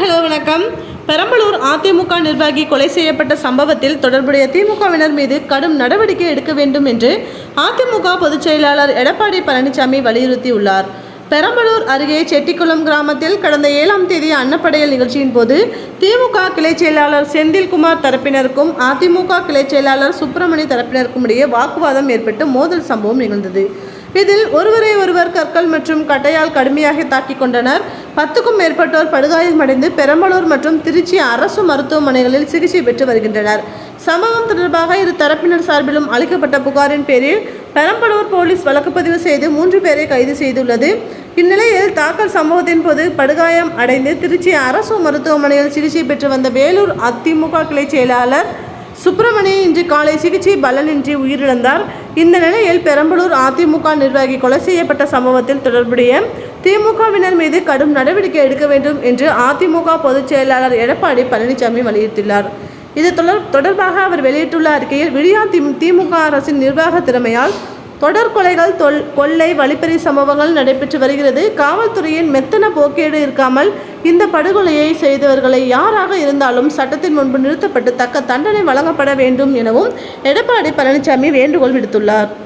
Hello வணக்கம். பெரம்பலூர் அதிமுக நிர்வாகி கொலை செய்யப்பட்ட சம்பவத்தில் தொடர்புடைய திமுகவினர் மீது கடும் நடவடிக்கை எடுக்க வேண்டும் என்று அதிமுக பொதுச் செயலாளர் எடப்பாடி பழனிசாமி வலியுறுத்தியுள்ளார். பெரம்பலூர் அருகே செட்டிக்குளம் கிராமத்தில் கடந்த ஏழாம் தேதி அன்னப்படையல் நிகழ்ச்சியின் போது திமுக கிளை செயலாளர் செந்தில்குமார் தரப்பினருக்கும் அதிமுக கிளை செயலாளர் சுப்பிரமணி தரப்பினருக்கும் இடையே வாக்குவாதம் ஏற்பட்டு மோதல் சம்பவம் நிகழ்ந்தது. இதில் ஒருவரை ஒருவர் கற்கள் மற்றும் கட்டையால் கடுமையாக தாக்கிக் கொண்டனர். பத்துக்கும் மேற்பட்டோர் படுகாயமடைந்து பெரம்பலூர் மற்றும் திருச்சி அரசு மருத்துவமனைகளில் சிகிச்சை பெற்று வருகின்றனர். சம்பவம் தொடர்பாக இரு தரப்பினர் சார்பிலும் அளிக்கப்பட்ட புகாரின் பேரில் பெரம்பலூர் போலீஸ் வழக்குப்பதிவு செய்து மூன்று பேரை கைது செய்துள்ளது. இந்நிலையில் தாக்கல் சம்பவத்தின் போது படுகாயம் அடைந்து திருச்சி அரசு மருத்துவமனையில் சிகிச்சை பெற்று வந்த வேலூர் அதிமுக கிளை செயலாளர் சுப்பிரமணியன் இன்று காலை சிகிச்சை பலனின்றி உயிரிழந்தார். இந்த நிலையில் பெரம்பலூர் அதிமுக நிர்வாகி கொலை செய்யப்பட்ட சம்பவத்தில் தொடர்புடைய திமுகவினர் மீது கடும் நடவடிக்கை எடுக்க வேண்டும் என்று அதிமுக பொதுச் செயலாளர் எடப்பாடி பழனிசாமி வலியுறுத்தியுள்ளார். இது தொடர் தொடர்பாக அவர் வெளியிட்டுள்ள அறிக்கையில் விடியா தி- திமுக அரசின் நிர்வாக திறமையால் தொடர் கொலைகள் தொல் கொள்ளை வழிப்பறி சம்பவங்கள் நடைபெற்று வருகிறது. காவல்துறையின் மெத்தன போக்கேடு இருக்காமல் இந்த படுகொலையை செய்தவர்களை யாராக இருந்தாலும் சட்டத்தின் முன்பு நிறுத்தப்பட்டு தக்க தண்டனை வழங்கப்பட வேண்டும் எனவும் எடப்பாடி பழனிசாமி வேண்டுகோள் விடுத்துள்ளார்.